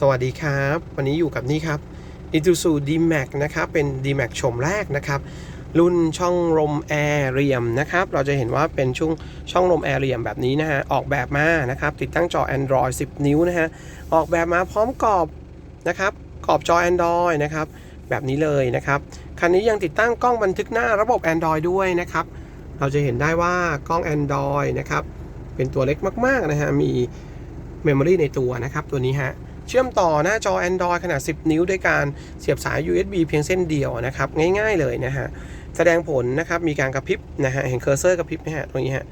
สวัสดีครับ วันนี้อยู่กับนี่ครับ i t u s u D-Max นะครับ เป็น D-Max ชมแรกนะครับ รุ่นช่องลมแอร์เรียมนะครับ เราจะเห็นว่าเป็นช่องช่องลมแอร์เรียมแบบนี้นะฮะ ออกแบบมานะครับ ติดตั้งจอ Android 10 นิ้วนะฮะ ออกแบบมาพร้อมกรอบนะครับ กรอบจอ Android นะครับ แบบนี้เลยนะครับ คันนี้ยังติดตั้งกล้องบันทึกหน้าระบบ Android ด้วยนะครับ เราจะเห็นได้ว่ากล้อง Android นะครับ เป็นตัวเล็กมากๆนะฮะ มี Memory ในตัวนะครับ ตัวนี้ฮะ เชื่อมต่อหน้าจอ Android ขนาด 10 นิ้ว ด้วยการเสียบสาย USB เพียงเส้นเดียวนะครับง่ายๆเลยนะฮะแสดงผลนะครับมีการกระพริบนะฮะเห็นเคอร์เซอร์กระพริบนะฮะตรงนี้ฮะ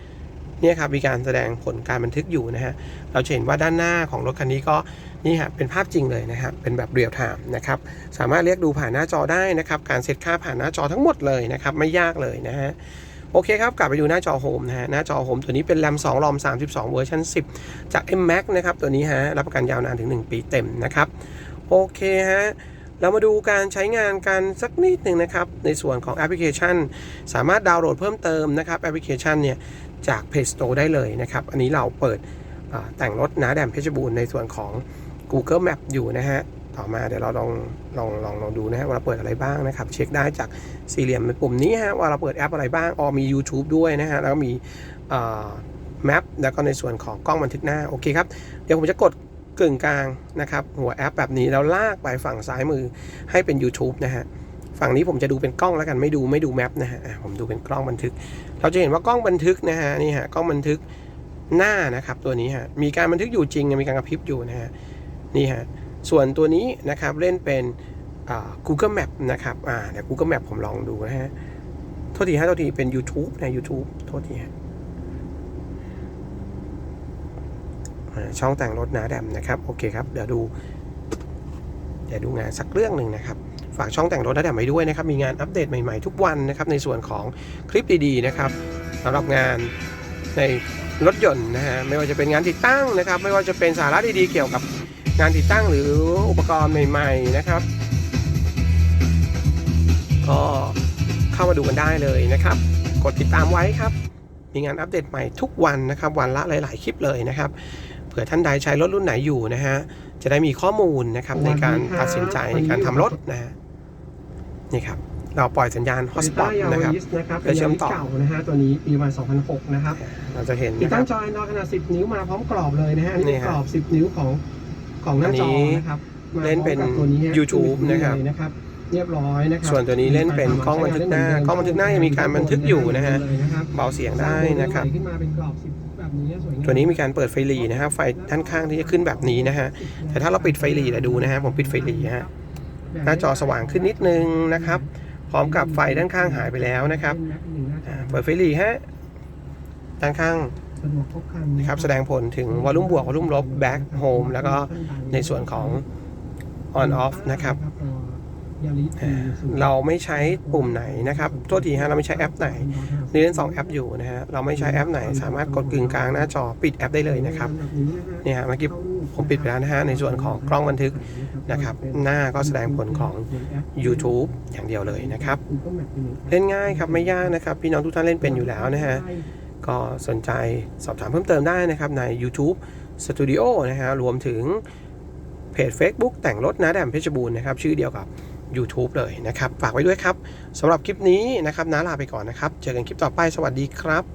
เนี่ยครับมีการแสดงผลการบันทึกอยู่นะฮะเราจะเห็นว่าด้านหน้าของรถคันนี้ก็นี่ฮะเป็นภาพจริงเลยนะครับเป็นแบบเรียลไทม์นะครับสามารถเรียกดูผ่านหน้าจอได้นะครับการเซตค่าผ่านหน้าจอทั้งหมดเลยนะครับไม่ยากเลยนะฮะ โอเคครับ กลับไปดูหน้าจอโฮมนะฮะ หน้าจอโฮมตัวนี้เป็น RAM 2 ROM 32 เวอร์ชัน10 จาก M Max นะครับ ตัวนี้ฮะ รับประกันยาวนานถึง 1 ปีเต็มนะครับ โอเคฮะเรามาดูการใช้งานกันสักนิดหนึ่งนะครับ ในส่วนของแอปพลิเคชัน สามารถดาวน์โหลดเพิ่มเติมนะครับ แอปพลิเคชันเนี่ย จาก Play Store ได้เลยนะครับ อันนี้เราเปิดแต่งรถนาแดมเพชรบูรณ์ในส่วนของ Google Map อยู่นะฮะ ต่อมาเดี๋ยวเราลองลองลองลองดูนะฮะว่าเราเปิดอะไรบ้างนะครับ เช็คได้จากสี่เหลี่ยมป็นปุ่มนี้ฮะว่าเราเปิดแอปอะไรบ้างอ๋อมี YouTube ด้วยนะฮะแล้วก็มีแมปแล้วก็ในส่วนของกล้องบันทึกหน้าโอเคครับเดี๋ยวผมจะกดกึ่งกลางนะครับหัวแอปแบบนี้แล้วลากไปฝั่งซ้ายมือให้เป็น YouTube นะฮะฝั่งนี้ผมจะดูเป็นกล้องแล้วกันไม่ดูไม่ดูแมปนะฮะผมดูเป็นกล้องบันทึก เราจะเห็นว่ากล้องบันทึกนะฮะนี่ฮะกล้องบันทึกหน้านะครับตัวนี้ฮะมีการบันทึกอยู่จริงมีการกระพริบอยู่นะฮะนี่ฮะ ส่วนตัวนี้นะครับเล่นเป็น Google Map นะครับอ่าเดี๋ยว Google Map ผมลองดูนะฮะโทษทีฮะโทษทีเป็น YouTube นะ YouTube โทษทีฮะช่องแต่งรถนาแดมนะครับ โอเคครับ เดี๋ยวดู เดี๋ยวดูงานสักเรื่องหนึ่งนะครับ ฝากช่องแต่งรถนาแดมไว้ด้วยนะครับ มีงานอัปเดตใหม่ๆทุกวันนะครับ ในส่วนของคลิปดีๆนะครับสำหรับงานในรถยนต์นะฮะ ไม่ว่าจะเป็นงานติดตั้งนะครับ ไม่ว่าจะเป็นสาระดีๆเกี่ยวกับ งานติดตั้งหรืออุปกรณ์ใหม่ๆนะครับ ก็เข้ามาดูกันได้เลยนะครับ กดติดตามไว้ครับ มีงานอัปเดตใหม่ทุกวันนะครับ วันละหลาย ๆ คลิปเลยนะครับเผื่อท่านใดใช้รถรุ่นไหนอยู่นะฮะจะได้มีข้อมูลนะครับในการตัดสินใจในการทำรถนะฮะนี่ครับเราปล่อยสัญญาณ hotspot นะครับนะครับเพื่อเชื่อมต่อเก่านะฮะตัวนี้ปีประมาณ2006 นะครับ เราจะเห็นติดนะคตั้รังบจอ Android ขนาด 10 นิ้วมาพร้อมกรอบเลยนะฮะอันนี้นี่เป็นฮะกรอบ 10 นิ้วของ ของหน้าจออันนี้นะครับมาเล่นเป็นพร้อมกับตัวนี้ฮะ YouTube นะครับเลยนะครับเรียบร้อยนะครับส่วนตัวนี้เล่นเป็นกล้องบันทึกหน้ากล้องบันทึกหน้ายังมีการบันทึกอยู่นะฮะเลยนะครับเบาเสียงได้นะครับขึ้นมาเป็นกรอบ10แบบนี้สวยงามตัวนี้มีการเปิดไฟหลีนะครับไฟด้านข้างที่จะขึ้นแบบนี้นะฮะแต่ถ้าเราปิดไฟหลีเดี๋ยวดูนะฮะผมปิดไฟหลีฮะหน้าจอสว่างขึ้นนิดนึงนะครับ พร้อมกับไฟด้านข้างหายไปแล้วนะครับอ่าเปิดไฟหลีฮะด้านข้าง สะดวกครบครันนะครับแสดงผลถึงวอลลุ่มบวกวอลลุ่มลบ back home แล้วก็ในส่วนของ on off นะครับอ่าเราไม่ใช้ปุ่มไหนนะครับโทษทีฮะเราไม่ใช้แอปไหนนี่เล่นสองแอปอยู่นะฮะเราไม่ใช้แอปไหน สามารถกดกึ่งกลางหน้าจอปิดแอปได้เลยนะครับเนี่ยฮะเมื่อกี้ผมปิดไปแล้วนะฮะในส่วนของกล้องบันทึกนะครับ หน้าก็แสดงผลของ YouTube อย่างเดียวเลยนะครับ เล่นง่ายครับไม่ยากนะครับ พี่น้องทุกท่านเล่นเป็นอยู่แล้วนะฮะ ก็สนใจสอบถามเพิ่มเติมได้นะครับใน YouTube Studio นะฮะรวมถึงเพจ Facebook แต่งรถนะแดมเพชรบูรณ์นะครับ ชื่อเดียวกับ YouTube เลยนะครับ ฝากไว้ด้วยครับสำหรับคลิปนี้นะครับน้าลาไปก่อนนะครับ เจอกันคลิปต่อไปสวัสดีครับ